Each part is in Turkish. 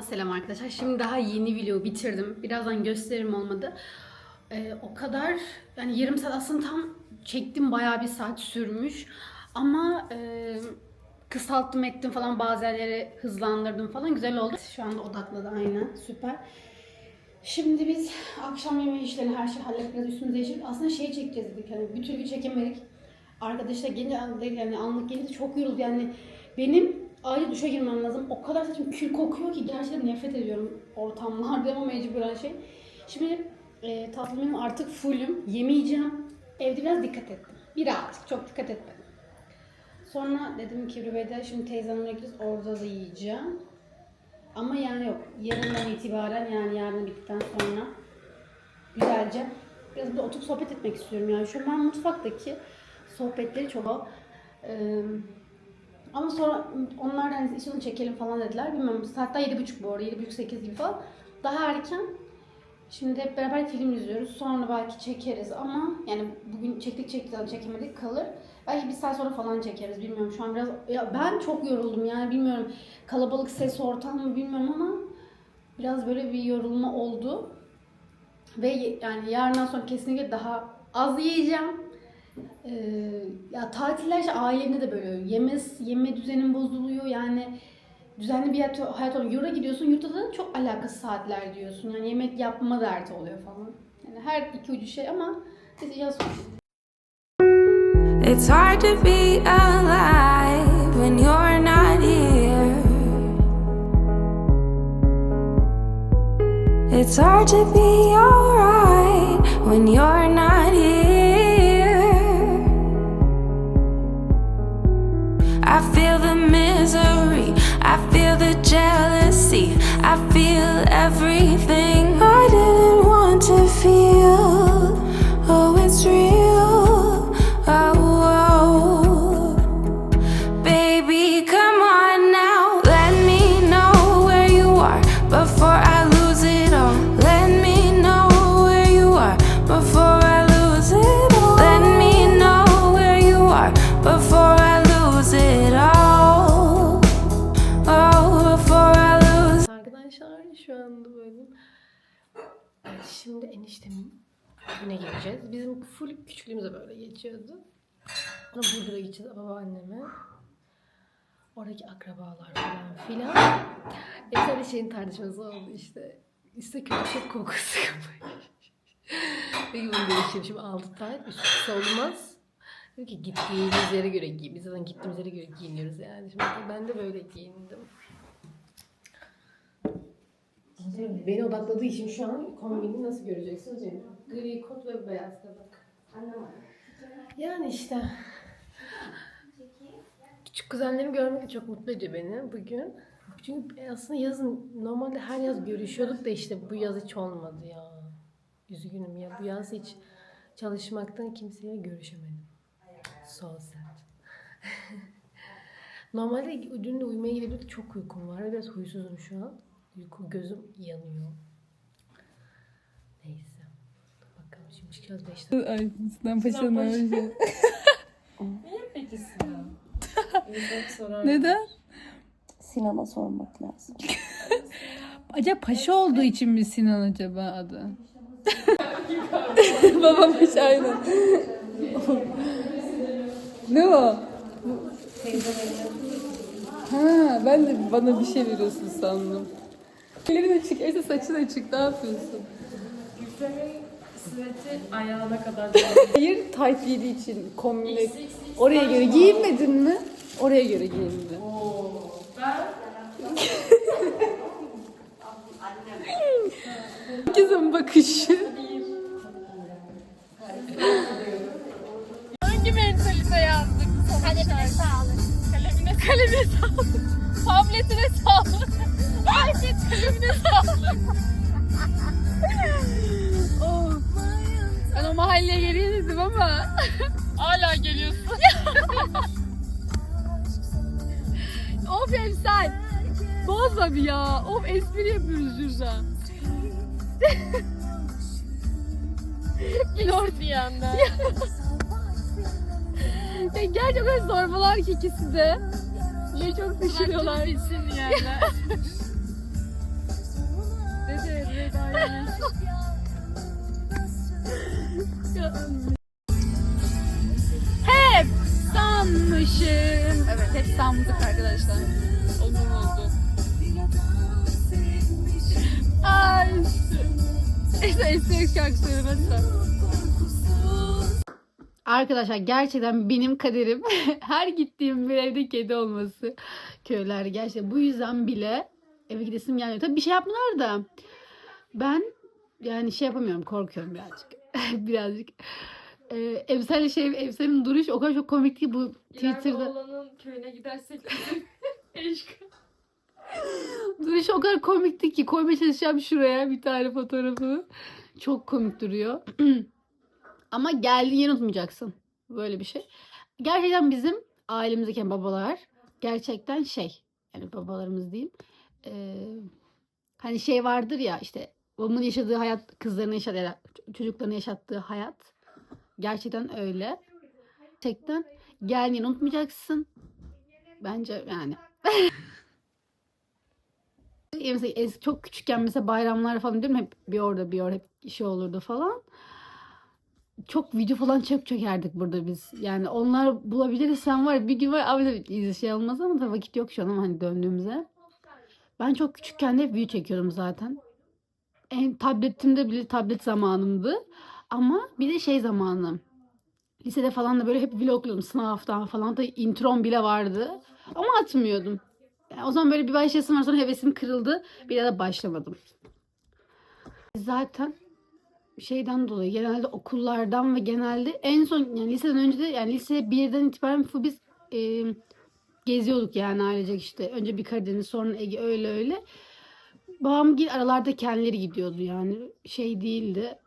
vlogdan selam arkadaşlar. Şimdi daha yeni vlogu bitirdim. Birazdan gösteririm olmadı. Ee, o kadar yani yarım saat aslında tam çektim bayağı bir saat sürmüş. Ama e, kısalttım ettim falan bazı yerleri hızlandırdım falan güzel oldu. Şu anda odakladı aynen süper. Şimdi biz akşam yemeği işlerini her şeyi hallettik biraz üstümüze değiştirdik. Aslında şey çekeceğiz dedik hani bir türlü çekemedik. Arkadaşlar gelince yani anlık gelince çok yoruldu yani benim acil duşa girmem lazım. O kadar saçım kül kokuyor ki gerçekten nefret ediyorum ortamlarda ama mecburen şey. Şimdi e, tatlımın artık fullüm. Yemeyeceğim. Evde biraz dikkat ettim. Birazcık çok dikkat etmedim. Sonra dedim ki Rüveyda şimdi teyzemle gideceğiz orada da yiyeceğim. Ama yani yok. Yarından itibaren yani yarın bittikten sonra güzelce biraz bir oturup sohbet etmek istiyorum yani. Şu ben mutfaktaki sohbetleri çok Ee, ama sonra onlar da hani onu çekelim falan dediler. Bilmiyorum saat daha 7.30 bu arada 7.30-8 gibi falan. Daha erken. Şimdi hep beraber film izliyoruz. Sonra belki çekeriz ama yani bugün çektik çektik zaten çekemedik kalır. Belki bir saat sonra falan çekeriz bilmiyorum. Şu an biraz ya ben çok yoruldum yani bilmiyorum. Kalabalık ses ortam mı bilmiyorum ama biraz böyle bir yorulma oldu. Ve yani yarından sonra kesinlikle daha az yiyeceğim. Ee, ya tatiller işte ailemde de böyle yeme, yeme düzenin bozuluyor yani düzenli bir hayat, hayat oluyor. Yurda gidiyorsun yurtta da çok alakasız saatler diyorsun. Yani yemek yapma derdi oluyor falan. Yani her iki ucu şey ama biz ya It's hard to be alive when you're not here. It's hard to be alright when you're not misery, I feel the jealousy, I feel everything I didn't want to feel. Oh, it's real. Evine geleceğiz. Bizim full küçüklüğümüzde böyle geçiyordu. Burada da gideceğiz babaanneme. Oradaki akrabalar falan filan. E tabii şeyin tartışması oldu işte. İşte köpek kokusu kapıyor. Peki bunu değiştirdim şimdi 6 tane üst üste olmaz. Dedim ki gittiğimiz yere göre giyin. Biz zaten gittiğimiz yere göre giyiniyoruz yani. Şimdi ben de böyle giyindim. Beni odakladığı için şu an kombini nasıl göreceksiniz Cemil? Gri kot ve beyaz kabak. Yani işte. Küçük kuzenlerimi görmek de çok mutlu ediyor beni bugün. Çünkü aslında yazın normalde her yaz görüşüyorduk da işte bu yaz hiç olmadı ya. Üzgünüm ya bu yaz hiç çalışmaktan kimseyle görüşemedim. So sad. Normalde dün de uyumaya gidiyorduk çok uykum var biraz huysuzum şu an. Uyku gözüm yanıyor. Neyse. Bakalım şimdi çıkacağız 5 dakika. Ay Sinan Paşa'nın önce. Peki Sinan. Neden? Sinan'a sormak lazım. Acaba paşa olduğu için mi Sinan acaba adı? Babam paşa aynen. ne o? Ha, ben de bana bir şey veriyorsun sandım. Ellerin açık, Ese saçın açık. Ne yapıyorsun? Gülfem'in sveti ayağına kadar Hayır, tayt giydiği için kombine. Oraya göre giyinmedin mi? Oraya göre giyindi. Herkesin bakışı. Hangi mentaline yazdık? Kalemine sağlık. Kalemine, kalemine sağlık. Tabletine sağlık. Ama. Hala geliyorsun. of emsal. Bozma bir ya. Of espri yapıyoruz şurada. Lord bir yandan. Ya gerçekten zorbalar ki ikisi de. Ne çok düşürüyorlar. Bitsin yani. Hep sanmışım. Evet hep sandık arkadaşlar. Onun oldu. Ay. Neyse esnek şarkı söylemezsen. Arkadaşlar gerçekten benim kaderim her gittiğim bir evde kedi olması. Köyler gerçekten bu yüzden bile eve gidesim gelmiyor. Tabii bir şey yapmıyorlar da ben yani şey yapamıyorum korkuyorum birazcık. birazcık. Ee, Emsal'le şey, Emsal'in duruş o kadar çok komik ki bu Twitter'da. oğlanın köyüne gidersek eşk. Duruş o kadar komikti ki koymaya çalışacağım şuraya bir tane fotoğrafı. Çok komik duruyor. Ama geldiğin yeri unutmayacaksın. Böyle bir şey. Gerçekten bizim ailemizdeki babalar gerçekten şey yani babalarımız diyeyim. Ee, hani şey vardır ya işte babamın yaşadığı hayat kızlarının yaşadığı çocuklarının yaşattığı hayat gerçekten öyle. Gerçekten geldiğini unutmayacaksın. Bence yani. Ya mesela es- çok küçükken mesela bayramlar falan değil mi? Hep bir orada bir orada hep şey olurdu falan. Çok video falan çok çekerdik burada biz. Yani onlar bulabiliriz sen var bir gün var abi de şey olmaz ama da vakit yok şu an ama hani döndüğümüze. Ben çok küçükken de hep video çekiyordum zaten. En tabletimde bile tablet zamanımdı. Ama bir de şey zamanı. Lisede falan da böyle hep vlogluyordum sınavdan falan da introm bile vardı. Ama atmıyordum. Yani o zaman böyle bir başlayasım var sonra hevesim kırıldı. Bir daha da başlamadım. Zaten şeyden dolayı genelde okullardan ve genelde en son yani liseden önce de yani lise birden itibaren biz e, geziyorduk yani ailecek işte. Önce bir Karadeniz sonra Ege öyle öyle. Babam gil aralarda kendileri gidiyordu yani şey değildi.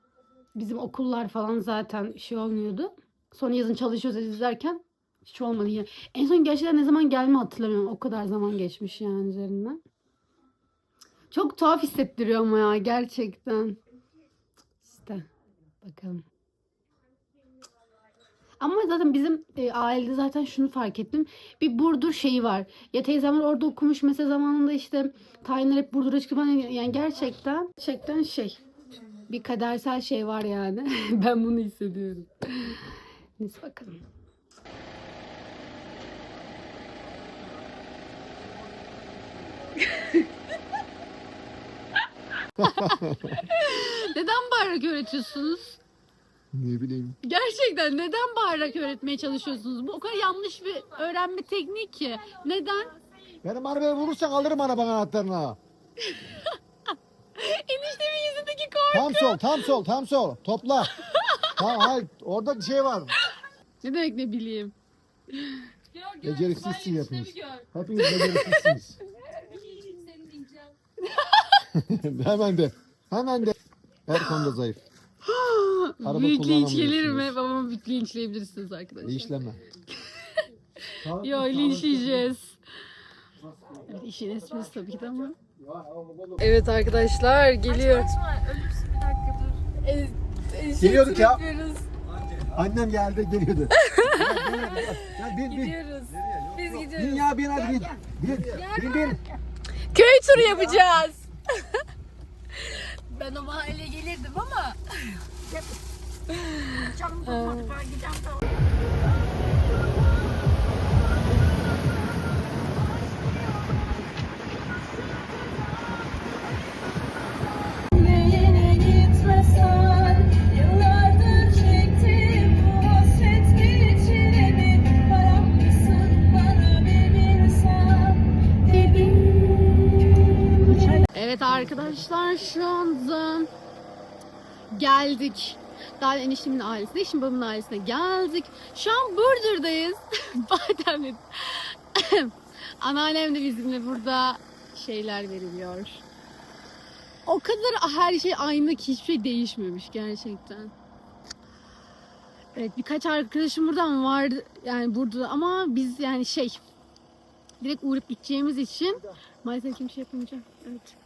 Bizim okullar falan zaten şey olmuyordu. Sonra yazın çalışıyoruz izlerken hiç olmadı ya. En son gerçekten ne zaman gelme hatırlamıyorum. O kadar zaman geçmiş yani üzerinden. Çok tuhaf hissettiriyor ama ya gerçekten. İşte bakalım. Ama zaten bizim e, ailede zaten şunu fark ettim. Bir Burdur şeyi var. Ya teyzemler orada okumuş mesela zamanında işte tayinler hep Burdur'a çıkıp hani yani gerçekten gerçekten şey bir kadersel şey var yani. ben bunu hissediyorum. Neyse bakalım. Neden bağırarak öğretiyorsunuz? Ne bileyim. Gerçekten neden bağırarak öğretmeye çalışıyorsunuz? Bu o kadar yanlış bir öğrenme tekniği ki. Neden? Benim arabaya vurursan alırım arabanın anahtarını. Eniştemin yüzündeki korku. Tam sol, tam sol, tam sol. Topla. tamam, hayır. Orada bir şey var. Ne demek ne bileyim. Beceriksizsin hepiniz. Hepiniz beceriksizsiniz. Hemen de. Hemen de. Her konuda zayıf. Araba Büyük linç gelir mi? Babamı büyük linçleyebilirsiniz arkadaşlar. İşleme. Yo linçleyeceğiz. Evet, işin esprisi tabii ki de ama. Evet arkadaşlar geliyor. Açma ölürsün bir dakika dur. Geliyorduk ya. Annem geldi geliyordu. Gel bin bin. Gidiyoruz. Biz gidiyoruz. Bin ya bin hadi bin. Bin. Bin bin. Köy turu yapacağız. ben o mahalleye gelirdim ama. Yine şu anda geldik. Daha eniştemin ailesine, eşim babamın ailesine geldik. Şu an Burdur'dayız. Bademli. Anneannem de bizimle burada şeyler veriliyor. O kadar her şey aynı ki hiçbir şey değişmemiş gerçekten. Evet birkaç arkadaşım buradan vardı yani burada ama biz yani şey direkt uğrayıp gideceğimiz için maalesef kimse yapınca evet.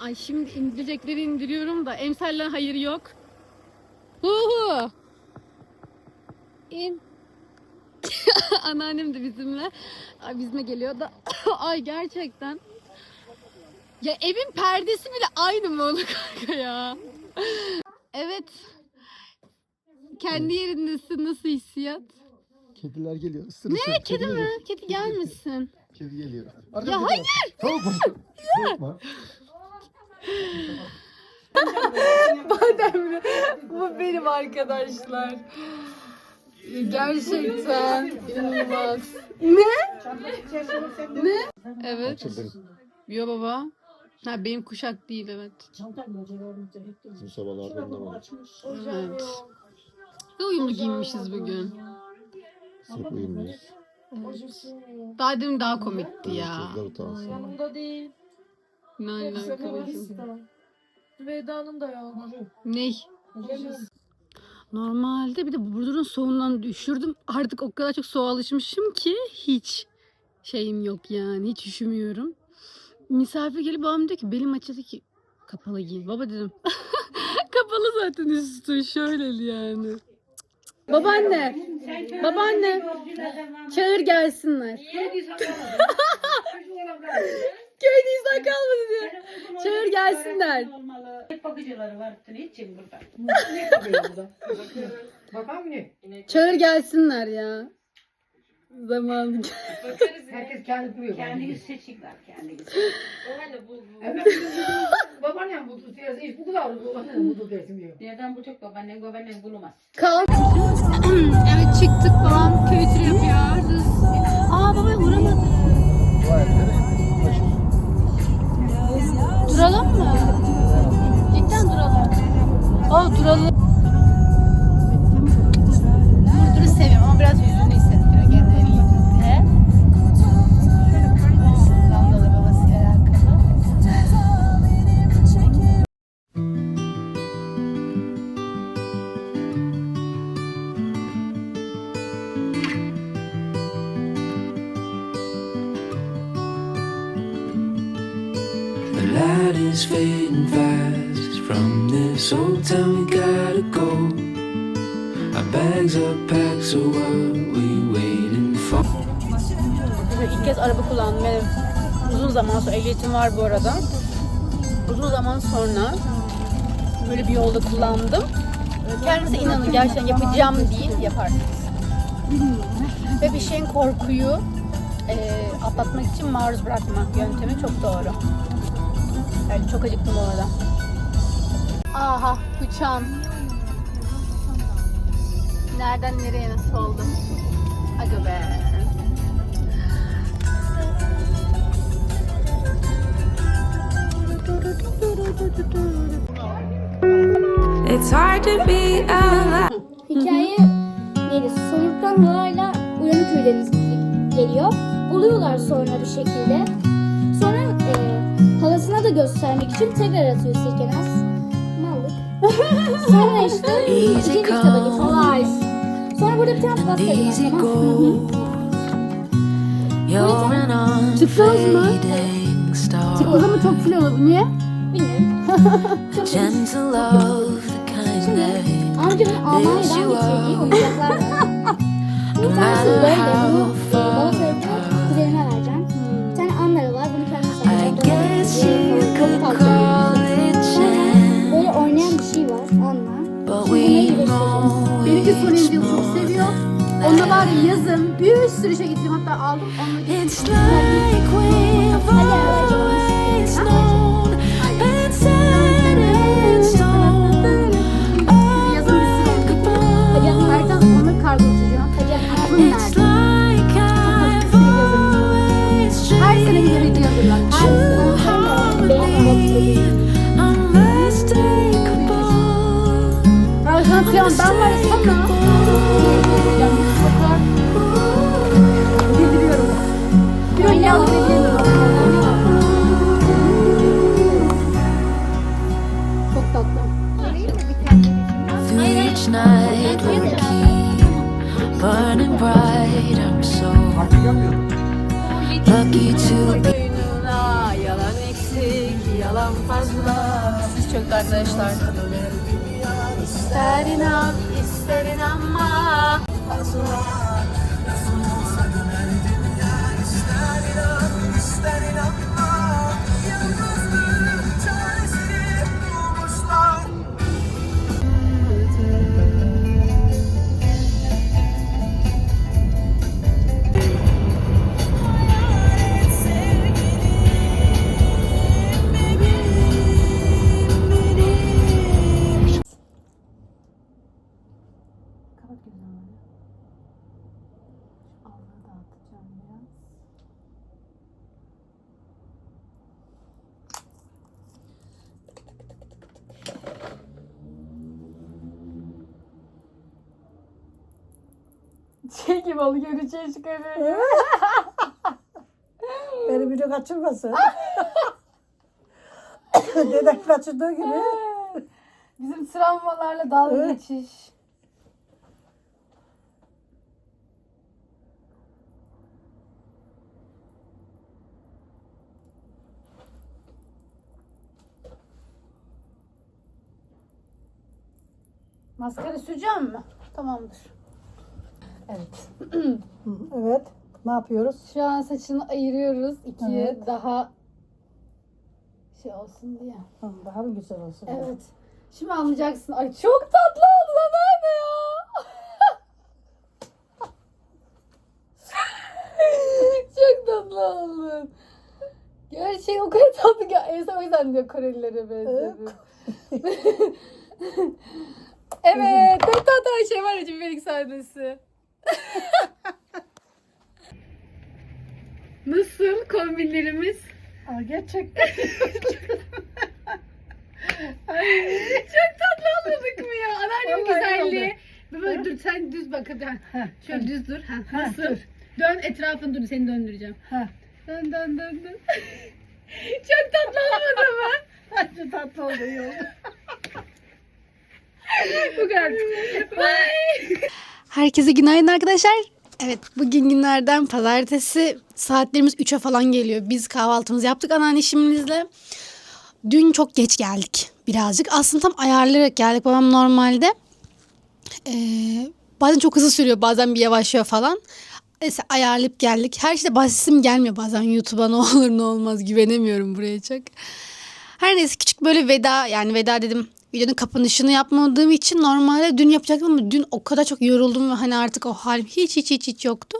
Ay şimdi indirecekleri indiriyorum da emsalden hayır yok. Hu hu. İn. Anneannem de bizimle. Ay bizime geliyor da. Ay gerçekten. Ya evin perdesi bile aynı mı onu kanka ya? Evet. Kendi yerindesin. Nasıl hissiyat? Kediler geliyor. Isır, Ne? ısır. Kedi mi? geliyor. Kedi gelmesin. Kedi geliyor. Ya hayır. Tavuk mu? Bademli. Bu benim arkadaşlar. Gerçekten inanılmaz. Ne? Ne? Evet. Yo baba. Ha benim kuşak değil evet. Bizim sabahlarda ondan var. Evet. Ne uyumlu giyinmişiz bugün. Hep uyumuyoruz. Daha demin daha komikti ya. Yanımda değil. Ne alaka bacım? Veda'nın da yok. Ney? Normalde bir de Burdur'un soğuğundan düşürdüm. Artık o kadar çok soğuğa alışmışım ki hiç şeyim yok yani. Hiç üşümüyorum. Misafir gelip babam diyor ki belim açıldı ki kapalı giyin. Baba dedim. kapalı zaten üstü şöyle yani. Babaanne. Babaanne. Çağır gelsinler. Köyde insan kalmadı diyor. Çağır gelsinler. Bakıcıları var. Niçin burada? Ne bakıyor burada? Babam ne? Çağır gelsinler ya. Zamanı. Herkes kendi buluyor. Kendiniz seçikler. Kendiniz. Öyle bu. bu. Evet. Babaannem buldu. Diyorsun. Hiç bu kadar babaannem buldu desim yok. Nereden bulacak babaannem? Babaannem bulamaz. Kalk. evet çıktık babam köy turu yapıyoruz. Aa baba vuramadı. İlk kez araba kullandım. Benim uzun zaman sonra ehliyetim var bu arada. Uzun zaman sonra böyle bir yolda kullandım. Kendinize inanın gerçekten yapacağım değil yaparsınız. Ve bir şeyin korkuyu e, atlatmak için maruz bırakmak yöntemi çok doğru. Yani çok acıktım bu arada. Aha uçağım. Nereden nereye nasıl oldu? Aga be. It's hard to be alive. Hikaye neydi? Somurtkan halayla uyanık köyleriniz geliyor. Buluyorlar sonra bir şekilde. Sonra e, halasına da göstermek için tekrar atıyor Sirkenaz. Mallık. sonra işte ikinci kitaba geçiyor. Sonra burada bir tane var. go. You're an unfading Tıkladı mı çok filo bu niye? Bilmiyorum. Gentle love, the kind that Amcamın Almanya'dan getirdiği Bir tanesi böyle how bunu e, far tarafından kuzenime vereceğim. Bir tane var. Bunu kendime I saklayacağım. guess you could Kapı call it chance, Böyle oynayan bir şey var Anna. but we. Benimki know Sony it's Angel çok more seviyor. Onda var ya yazın bir sürü şey gittim hatta aldım. Onunla. It's like we've always bu kadar bildiriyorum. Bir ön yağlı bildiriyorum. Çok tatlı. Each yalan eksik, yalan fazla. Siz çok arkadaşlar. İster inan, ister inanma. Gibi oldu göreceğiz çıkarıyor. Beni video kaçırmasın. Dedek kaçırdığı gibi. Bizim travmalarla dalga geçiş. Maskara süreceğim mi? Tamamdır. Evet. Evet. Ne yapıyoruz? Şu an saçını ayırıyoruz ikiye Evet. daha şey olsun diye. Hı, Daha mı güzel olsun? Evet. Şimdi anlayacaksın. Ay çok tatlı oldu lan anne ya. çok tatlı oldun. Gerçek o kadar tatlı ki. Elsa o yüzden diyor Korelilere benzedi. evet. Ne tatlı şey var ya cimrilik sahnesi. Nasıl kombinlerimiz? Aa, gerçekten. Çok tatlı olmadık mı ya? Anneannemin Vallahi güzelliği. Böyle dur sen düz bak hadi. ha. Şöyle düz dur. Ha, nasıl? Dön etrafını dur seni döndüreceğim. Ha. Dön dön dön dön. Çok tatlı olmadı mı? Bence tatlı oldu. Bu kadar. Bye. Herkese günaydın arkadaşlar. Evet bugün günlerden pazartesi saatlerimiz 3'e falan geliyor. Biz kahvaltımızı yaptık anneanneşimizle. Dün çok geç geldik birazcık. Aslında tam ayarlayarak geldik. Babam normalde eee, bazen çok hızlı sürüyor bazen bir yavaşlıyor falan. Neyse ayarlayıp geldik. Her şeyde bahsesim gelmiyor bazen YouTube'a ne olur ne olmaz güvenemiyorum buraya çok. Her neyse küçük böyle veda yani veda dedim videonun kapanışını yapmadığım için normalde dün yapacaktım ama dün o kadar çok yoruldum ve hani artık o halim hiç hiç hiç hiç yoktu.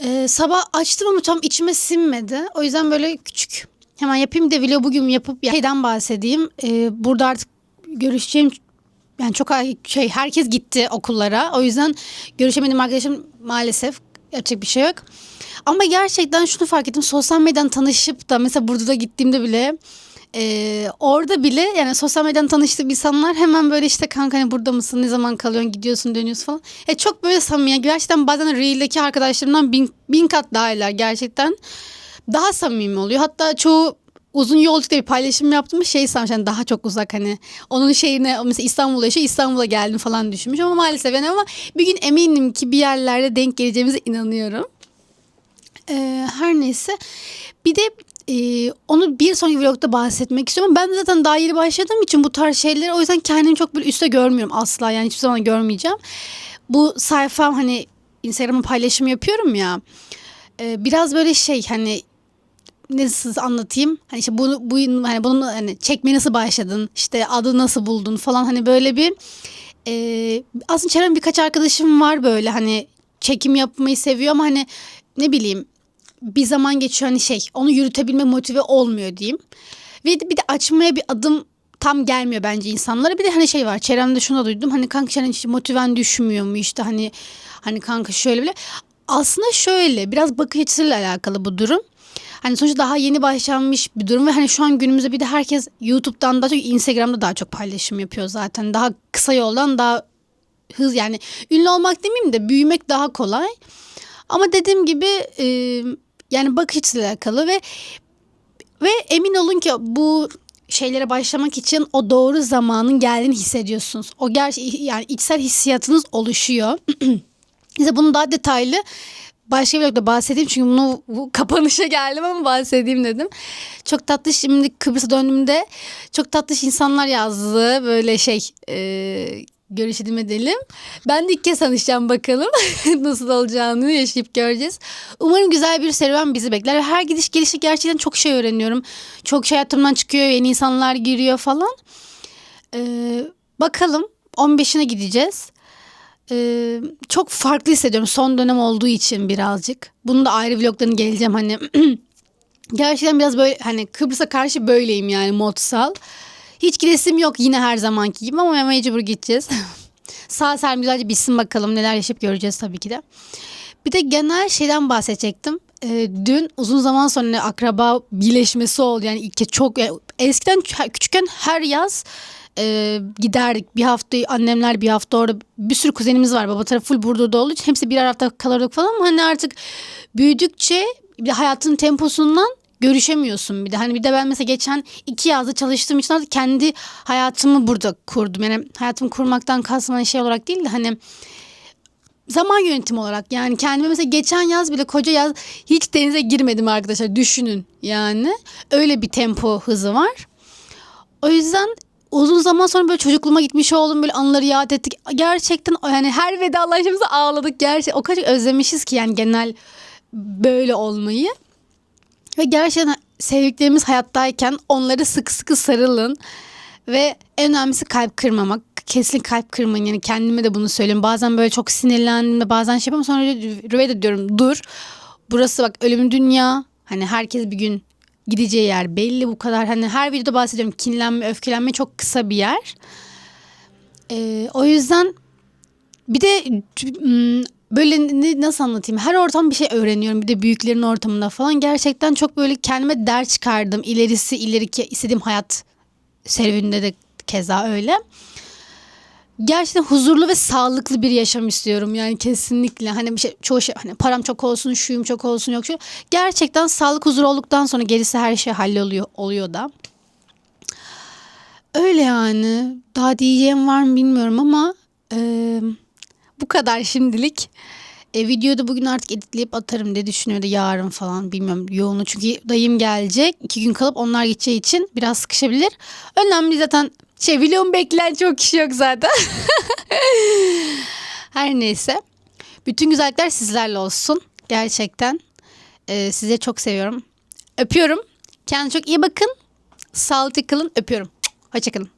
Ee, sabah açtım ama tam içime sinmedi. O yüzden böyle küçük hemen yapayım da vlog bugün yapıp şeyden bahsedeyim. Ee, burada artık görüşeceğim yani çok şey herkes gitti okullara. O yüzden görüşemedim arkadaşım maalesef yapacak bir şey yok. Ama gerçekten şunu fark ettim. Sosyal medyadan tanışıp da mesela burada da gittiğimde bile e, orada bile yani sosyal medyadan tanıştığım insanlar hemen böyle işte kanka hani burada mısın ne zaman kalıyorsun gidiyorsun dönüyorsun falan. E, çok böyle samimi gerçekten bazen Reel'deki arkadaşlarımdan bin, bin kat daha iyiler gerçekten. Daha samimi oluyor. Hatta çoğu uzun yolculukta bir paylaşım yaptım şey sanmış yani daha çok uzak hani onun şehrine mesela İstanbul'da yaşıyor İstanbul'a geldim falan düşünmüş ama maalesef yani ama bir gün eminim ki bir yerlerde denk geleceğimize inanıyorum. Ee, her neyse bir de e, onu bir sonraki vlogda bahsetmek istiyorum. Ben zaten daha yeni başladığım için bu tarz şeyleri o yüzden kendimi çok böyle üstte görmüyorum asla yani hiçbir zaman görmeyeceğim. Bu sayfam hani Instagram'a paylaşım yapıyorum ya. e, biraz böyle şey hani nasıl anlatayım? Hani işte bunu bu hani bunun hani çekmeye nasıl başladın? İşte adı nasıl buldun falan hani böyle bir e, aslında çevremde birkaç arkadaşım var böyle hani çekim yapmayı seviyor ama hani ne bileyim bir zaman geçiyor hani şey onu yürütebilme motive olmuyor diyeyim. Ve bir de açmaya bir adım tam gelmiyor bence insanlara. Bir de hani şey var çevremde şunu da duydum. Hani kanka senin hiç motiven düşmüyor mu işte hani hani kanka şöyle bile. Aslında şöyle biraz bakış açısıyla alakalı bu durum. Hani sonuçta daha yeni başlanmış bir durum ve hani şu an günümüzde bir de herkes YouTube'dan daha çok Instagram'da daha çok paylaşım yapıyor zaten. Daha kısa yoldan daha hız yani ünlü olmak demeyeyim de büyümek daha kolay. Ama dediğim gibi e, yani bakış açısıyla alakalı ve ve emin olun ki bu şeylere başlamak için o doğru zamanın geldiğini hissediyorsunuz. O ger yani içsel hissiyatınız oluşuyor. İşte bunu daha detaylı başka bir vlogda bahsedeyim çünkü bunu bu kapanışa geldim ama bahsedeyim dedim. Çok tatlı şimdi Kıbrıs'a döndüğümde çok tatlı insanlar yazdı böyle şey e, görüşelim edelim. Ben de ilk kez tanışacağım bakalım nasıl olacağını yaşayıp göreceğiz. Umarım güzel bir serüven bizi bekler her gidiş gelişi gerçekten çok şey öğreniyorum. Çok şey hayatımdan çıkıyor yeni insanlar giriyor falan. Ee, bakalım 15'ine gideceğiz. Ee, çok farklı hissediyorum son dönem olduğu için birazcık. Bunun da ayrı vloglarını geleceğim hani. Gerçekten biraz böyle hani Kıbrıs'a karşı böyleyim yani modsal. Hiç gidesim yok yine her zamanki gibi ama mecbur gideceğiz. Sağ salim güzelce bitsin bakalım neler yaşayıp göreceğiz tabii ki de. Bir de genel şeyden bahsedecektim. Ee, dün uzun zaman sonra akraba birleşmesi oldu. Yani ilk çok yani eskiden küçükken her yaz e, giderdik. Bir hafta annemler bir hafta orada bir sürü kuzenimiz var. Baba tarafı full Burdur'da olduğu için hepsi birer hafta kalırdık falan ama hani artık büyüdükçe bir hayatın temposundan görüşemiyorsun bir de. Hani bir de ben mesela geçen iki yazda çalıştığım için artık kendi hayatımı burada kurdum. Yani hayatımı kurmaktan kastım hani şey olarak değil de hani zaman yönetimi olarak yani kendime mesela geçen yaz bile koca yaz hiç denize girmedim arkadaşlar düşünün yani öyle bir tempo hızı var. O yüzden uzun zaman sonra böyle çocukluğuma gitmiş oldum böyle anıları yad ettik. Gerçekten yani her vedalaşmamızda ağladık. Gerçekten o kadar özlemişiz ki yani genel böyle olmayı. Ve gerçekten sevdiklerimiz hayattayken onları sıkı sıkı sarılın. Ve en önemlisi kalp kırmamak. Kesin kalp kırmayın. Yani kendime de bunu söylüyorum. Bazen böyle çok sinirlendiğimde bazen şey yapıyorum. Sonra Rüve de diyorum dur. Burası bak ölüm dünya. Hani herkes bir gün gideceği yer belli bu kadar. Hani her videoda bahsediyorum. Kinlenme, öfkelenme çok kısa bir yer. Ee, o yüzden bir de böyle ne, nasıl anlatayım? Her ortam bir şey öğreniyorum. Bir de büyüklerin ortamında falan. Gerçekten çok böyle kendime ders çıkardım. İlerisi, ileriki istediğim hayat serüveninde de keza öyle. Gerçekten huzurlu ve sağlıklı bir yaşam istiyorum yani kesinlikle. Hani bir şey çoğu şey hani param çok olsun, şuyum çok olsun yok şu. Gerçekten sağlık huzur olduktan sonra gerisi her şey halloluyor oluyor da. Öyle yani. Daha diyeceğim var mı bilmiyorum ama e, bu kadar şimdilik. E, videoyu bugün artık editleyip atarım. Diye düşünüyordu yarın falan bilmiyorum. Yoğunu çünkü dayım gelecek. İki gün kalıp onlar gideceği için biraz sıkışabilir. Önemli zaten. Şey vlogun bekleyen çok kişi yok zaten. Her neyse. Bütün güzellikler sizlerle olsun. Gerçekten. E, size çok seviyorum. Öpüyorum. Kendinize çok iyi bakın. Sağlıklı kalın. Öpüyorum. Hoşçakalın.